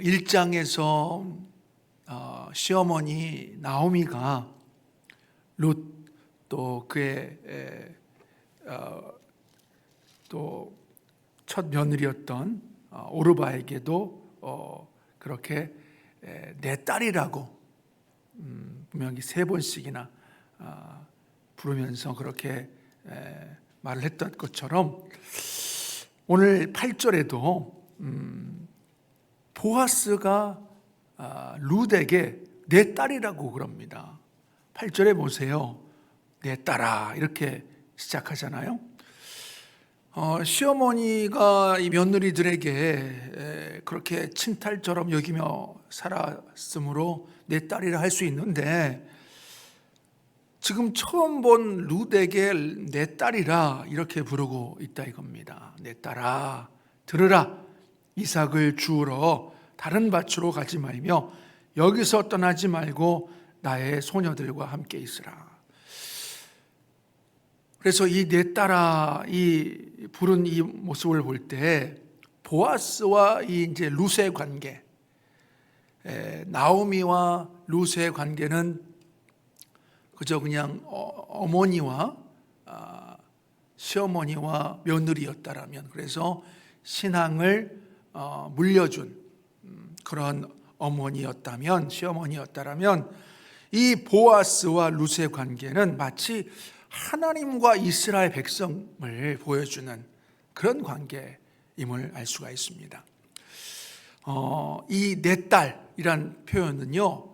1장에서 어, 시어머니 나오미가 룻 또 그의 어, 또첫 며느리였던 어, 오르바에게도 어, 그렇게 에, 내 딸이라고 음, 분명히 세 번씩이나 아, 부르면서 그렇게 에, 말을 했던 것처럼 오늘 8절에도 음, 보아스가 아, 룻에게 내 딸이라고 그럽니다. 8절에 보세요. 내 딸아 이렇게 시작하잖아요. 어, 시어머니가 이 며느리들에게 에, 그렇게 친탈처럼 여기며 살았으므로 내 딸이라 할 수 있는데 지금 처음 본 룻에게 내 딸이라 이렇게 부르고 있다 이겁니다. 내 딸아 들으라 이삭을 주우러 다른 밭으로 가지 말며 여기서 떠나지 말고 나의 소녀들과 함께 있으라. 그래서 이 내 딸아 이 부른 이 모습을 볼 때 보아스와 이 이제 룻의 관계, 에, 나오미와 룻의 관계는 그저 그냥 어, 머니와 아, 시어머니와 며느리였다라면 그래서 신앙을 어, 물려준 음, 그런 어머니였다면 시어머니였다라면 이 보아스와 룻의 관계는 마치 하나님과 이스라엘 백성을 보여주는 그런 관계임을 알 수가 있습니다. 어, 이 내 딸이란 표현은요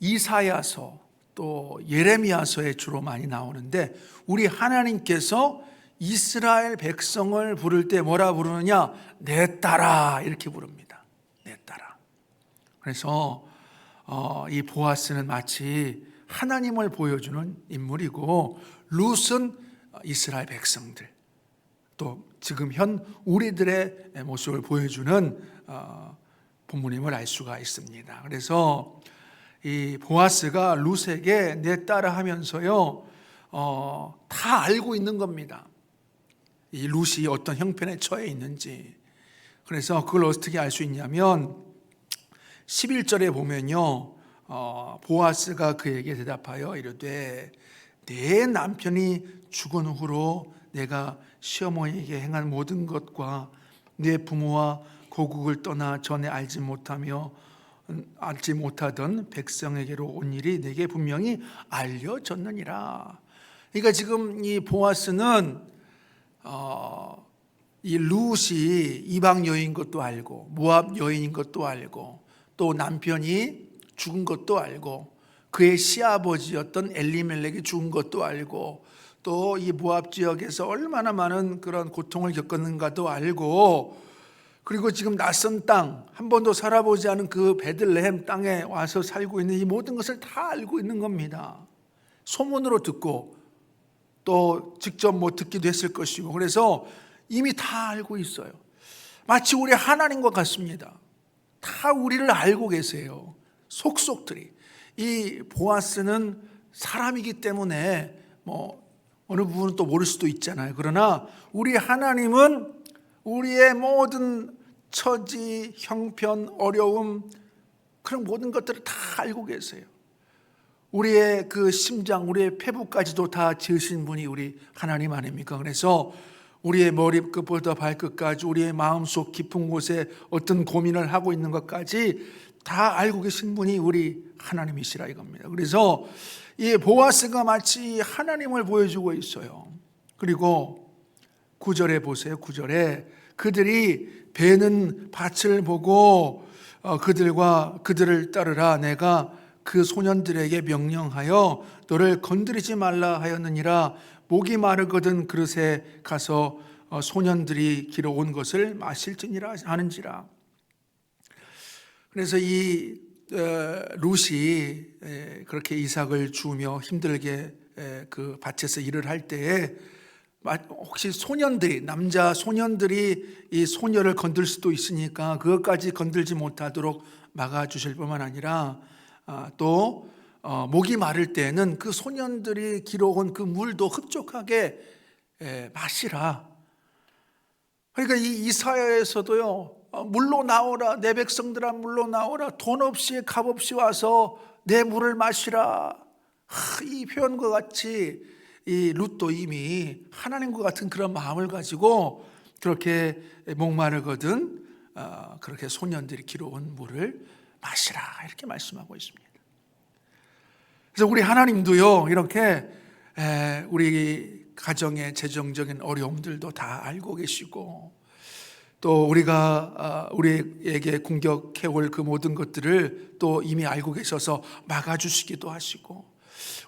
이사야서 또 예레미야서에 주로 많이 나오는데 우리 하나님께서 이스라엘 백성을 부를 때 뭐라 부르느냐 내 딸아 이렇게 부릅니다. 내 딸아. 그래서 어, 이 보아스는 마치 하나님을 보여주는 인물이고 룻은 이스라엘 백성들 또 지금 현 우리들의 모습을 보여주는 어, 본문임을 알 수가 있습니다. 그래서 이 보아스가 룻에게 내 딸아 하면서요 어, 다 알고 있는 겁니다. 이 룻이 어떤 형편에 처해 있는지. 그래서 그걸 어떻게 알 수 있냐면 11절에 보면요. 어, 보아스가 그에게 대답하여 이르되 내 남편이 죽은 후로 내가 시어머니에게 행한 모든 것과 내 부모와 고국을 떠나 전에 알지 못하며 음, 알지 못하던 백성에게로 온 일이 내게 분명히 알려졌느니라. 그러니까 지금 이 보아스는 어, 이 룻이 이방 여인 것도 알고 모압 여인인 것도 알고 또 남편이 죽은 것도 알고 그의 시아버지였던 엘리멜렉이 죽은 것도 알고 또 이 모압 지역에서 얼마나 많은 그런 고통을 겪었는가도 알고 그리고 지금 낯선 땅, 한 번도 살아보지 않은 그 베들레헴 땅에 와서 살고 있는 이 모든 것을 다 알고 있는 겁니다. 소문으로 듣고 또 직접 뭐 듣기도 했을 것이고 그래서 이미 다 알고 있어요. 마치 우리 하나님과 같습니다. 다 우리를 알고 계세요. 속속들이. 이 보아스는 사람이기 때문에 뭐 어느 부분은 또 모를 수도 있잖아요. 그러나 우리 하나님은 우리의 모든 처지, 형편, 어려움 그런 모든 것들을 다 알고 계세요. 우리의 그 심장, 우리의 폐부까지도 다 지으신 분이 우리 하나님 아닙니까? 그래서 우리의 머리끝부터 발끝까지 우리의 마음속 깊은 곳에 어떤 고민을 하고 있는 것까지 다 알고 계신 분이 우리 하나님이시라 이겁니다. 그래서 이 보아스가 마치 하나님을 보여주고 있어요. 그리고 구절에 보세요. 구절에 그들이 배는 밭을 보고 어, 그들과 그들을 따르라 내가 그 소년들에게 명령하여 너를 건드리지 말라 하였느니라 목이 마르거든 그릇에 가서 어, 소년들이 길어 온 것을 마실지니라 하는지라. 그래서 이 어, 룻이 에, 그렇게 이삭을 주며 힘들게 에, 그 밭에서 일을 할 때에 마- 혹시 소년들이 남자 소년들이 이 소녀를 건들 수도 있으니까 그것까지 건들지 못하도록 막아 주실 뿐만 아니라 아, 또 어, 목이 마를 때는 그 소년들이 길어온 그 물도 흡족하게 에, 마시라. 그러니까 이 이사야에서도요 어, 물로 나오라 내 백성들아 물로 나오라 돈 없이 값 없이 와서 내 물을 마시라 하, 이 표현과 같이 이 룻도 이미 하나님과 같은 그런 마음을 가지고 그렇게 목마르거든 어, 그렇게 소년들이 길어온 물을 마시라 이렇게 말씀하고 있습니다. 그래서 우리 하나님도요 이렇게 에, 우리 가정의 재정적인 어려움들도 다 알고 계시고 또 우리가 어, 우리에게 공격해올 그 모든 것들을 또 이미 알고 계셔서 막아주시기도 하시고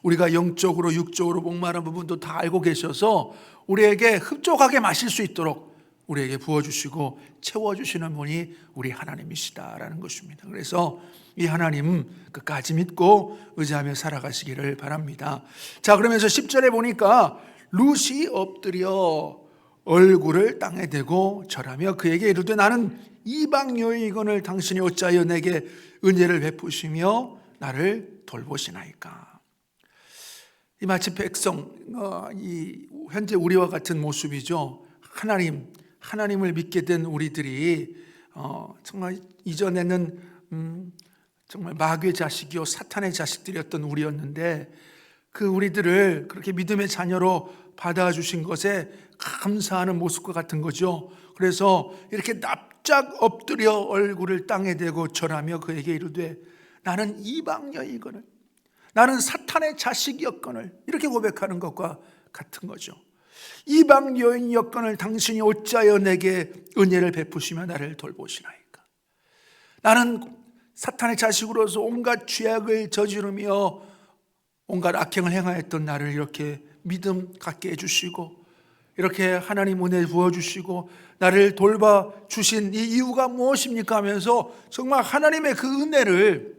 우리가 영적으로 육적으로 목마른 부분도 다 알고 계셔서 우리에게 흡족하게 마실 수 있도록 우리에게 부어주시고 채워주시는 분이 우리 하나님이시다라는 것입니다. 그래서 이 하나님 끝까지 믿고 의지하며 살아가시기를 바랍니다. 자, 그러면서 10절에 보니까 루시 엎드려 얼굴을 땅에 대고 절하며 그에게 이르되 나는 이방 여인이건을 당신이 어찌하여 내게 은혜를 베푸시며 나를 돌보시나이까. 이 마치 백성, 어, 이 현재 우리와 같은 모습이죠. 하나님, 하나님을 믿게 된 우리들이 어, 정말 이전에는 음, 정말 마귀의 자식이요 사탄의 자식들이었던 우리였는데 그 우리들을 그렇게 믿음의 자녀로 받아주신 것에 감사하는 모습과 같은 거죠. 그래서 이렇게 납작 엎드려 얼굴을 땅에 대고 절하며 그에게 이르되 나는 이방녀이거늘 나는 사탄의 자식이었거늘 이렇게 고백하는 것과 같은 거죠. 이방 여인이었거늘 당신이 어찌하여 내게 은혜를 베푸시며 나를 돌보시나이까. 나는 사탄의 자식으로서 온갖 죄악을 저지르며 온갖 악행을 행하였던 나를 이렇게 믿음 갖게 해주시고 이렇게 하나님 은혜 부어주시고 나를 돌봐 주신 이 이유가 무엇입니까 하면서 정말 하나님의 그 은혜를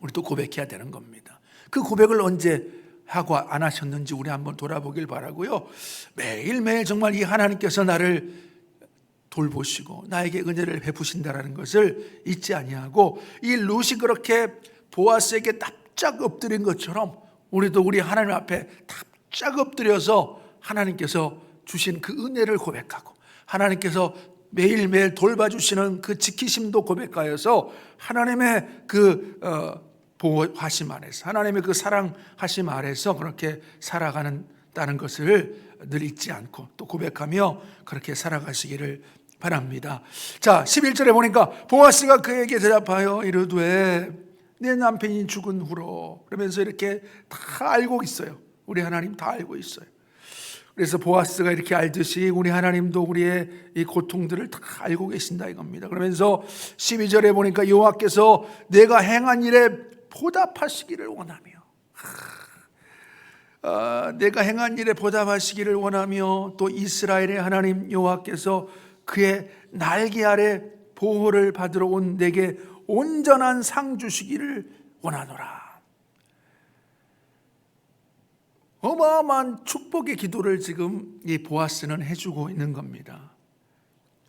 우리도 고백해야 되는 겁니다. 그 고백을 언제 하고 안 하셨는지 우리 한번 돌아보길 바라고요. 매일매일 정말 이 하나님께서 나를 돌보시고 나에게 은혜를 베푸신다라는 것을 잊지 아니하고 이 룻이 그렇게 보아스에게 납작 엎드린 것처럼 우리도 우리 하나님 앞에 납작 엎드려서 하나님께서 주신 그 은혜를 고백하고 하나님께서 매일매일 돌봐주시는 그 지키심도 고백하여서 하나님의 그 어, 보호하심 아래서 하나님의 그 사랑하심 아래서 그렇게 살아가는다는 것을 늘 잊지 않고 또 고백하며 그렇게 살아가시기를 바랍니다. 자, 11절에 보니까 보아스가 그에게 대답하여 이르되 내 남편이 죽은 후로 그러면서 이렇게 다 알고 있어요. 우리 하나님 다 알고 있어요. 그래서 보아스가 이렇게 알듯이 우리 하나님도 우리의 이 고통들을 다 알고 계신다 이겁니다. 그러면서 12절에 보니까 여호와께서 내가 행한 일에 보답하시기를 원하며 아, 내가 행한 일에 보답하시기를 원하며 또 이스라엘의 하나님 여호와께서 그의 날개 아래 보호를 받으러 온 내게 온전한 상 주시기를 원하노라. 어마어마한 축복의 기도를 지금 이 보아스는 해주고 있는 겁니다.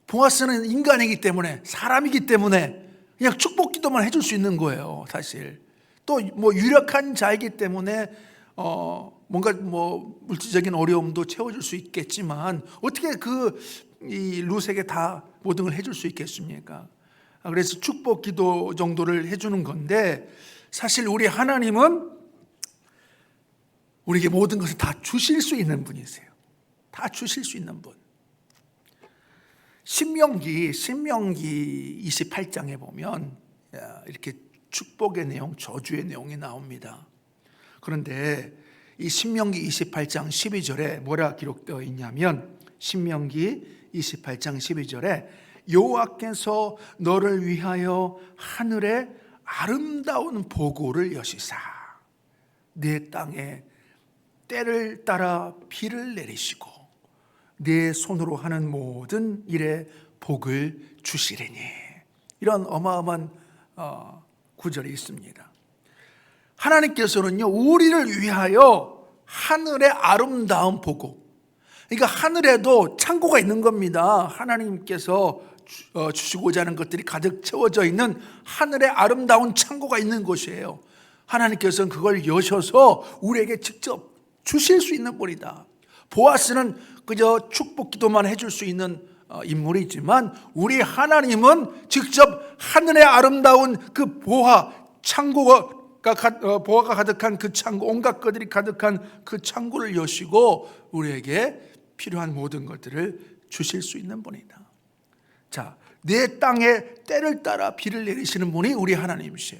보아스는 인간이기 때문에 사람이기 때문에 그냥 축복 기도만 해줄 수 있는 거예요, 사실. 또 뭐 유력한 자이기 때문에 어 뭔가 뭐 물질적인 어려움도 채워줄 수 있겠지만 어떻게 그 이 루세게 다 모든 걸 해줄 수 있겠습니까? 아, 그래서 축복 기도 정도를 해주는 건데 사실 우리 하나님은 우리에게 모든 것을 다 주실 수 있는 분이세요. 다 주실 수 있는 분. 신명기 신명기 28장에 보면 이렇게 축복의 내용, 저주의 내용이 나옵니다. 그런데 이 신명기 28장 12절에 뭐라 기록되어 있냐면 신명기 28장 12절에 여호와께서 너를 위하여 하늘에 아름다운 보고를 여시사 내 땅에 때를 따라 비를 내리시고 내 손으로 하는 모든 일에 복을 주시리니 이런 어마어마한 어, 구절이 있습니다. 하나님께서는요 우리를 위하여 하늘의 아름다운 보고 그러니까 하늘에도 창고가 있는 겁니다. 하나님께서 어, 주시고자 하는 것들이 가득 채워져 있는 하늘의 아름다운 창고가 있는 곳이에요. 하나님께서는 그걸 여셔서 우리에게 직접 주실 수 있는 분이다. 보아스는 그저 축복 기도만 해줄 수 있는 어, 인물이지만 우리 하나님은 직접 하늘의 아름다운 그 보화 창고가 가- 어, 보화가 가득한 그 창고 온갖 것들이 가득한 그 창고를 여시고 우리에게 필요한 모든 것들을 주실 수 있는 분이다. 자, 내 땅에 때를 따라 비를 내리시는 분이 우리 하나님이세요.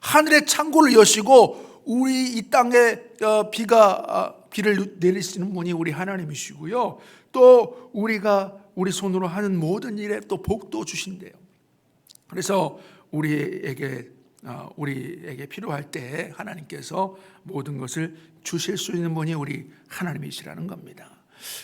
하늘의 창고를 여시고 우리 이 땅에 어, 비가 아, 비를 내리시는 분이 우리 하나님이시고요. 또 우리가 우리 손으로 하는 모든 일에 또 복도 주신대요. 그래서 우리에게 어, 우리에게 필요할 때 하나님께서 모든 것을 주실 수 있는 분이 우리 하나님이시라는 겁니다.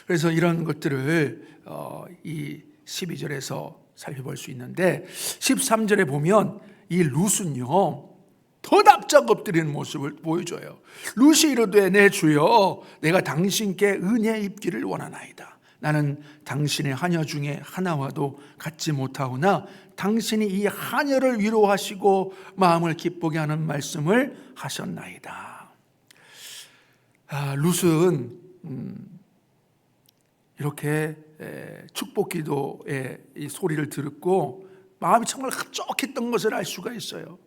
그래서 이런 것들을 어, 이 12절에서 살펴볼 수 있는데 13절에 보면 이 룻은요 더 납작 엎드리는 모습을 보여줘요. 룻이 이르되 내 주여 내가 당신께 은혜 입기를 원하나이다. 나는 당신의 하녀 중에 하나와도 같지 못하오나 당신이 이 하녀를 위로하시고 마음을 기쁘게 하는 말씀을 하셨나이다. 아, 룻은 음, 이렇게 에, 축복 기도의 이 소리를 듣고 마음이 정말 흡족했던 것을 알 수가 있어요.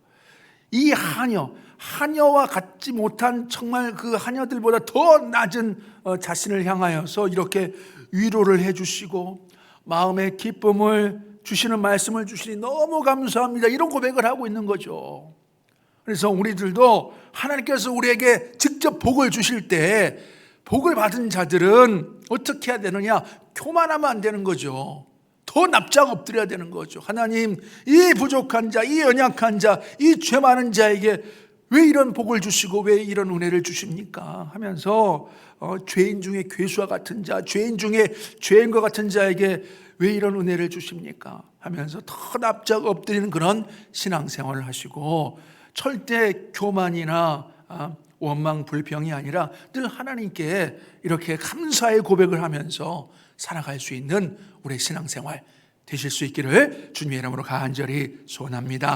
이 하녀, 하녀와 같지 못한 정말 그 하녀들보다 더 낮은 어, 자신을 향하여서 이렇게 위로를 해주시고 마음의 기쁨을 주시는 말씀을 주시니 너무 감사합니다. 이런 고백을 하고 있는 거죠. 그래서 우리들도 하나님께서 우리에게 직접 복을 주실 때 복을 받은 자들은 어떻게 해야 되느냐? 교만하면 안 되는 거죠. 더 납작 엎드려야 되는 거죠. 하나님, 이 부족한 자, 이 연약한 자, 이 죄 많은 자에게 왜 이런 복을 주시고 왜 이런 은혜를 주십니까? 하면서 어, 죄인 중에 괴수와 같은 자, 죄인 중에 죄인과 같은 자에게 왜 이런 은혜를 주십니까? 하면서 더 납작 엎드리는 그런 신앙생활을 하시고 절대 교만이나 아, 원망 불평이 아니라 늘 하나님께 이렇게 감사의 고백을 하면서 살아갈 수 있는 우리 신앙생활 되실 수 있기를 주님의 이름으로 간절히 소원합니다.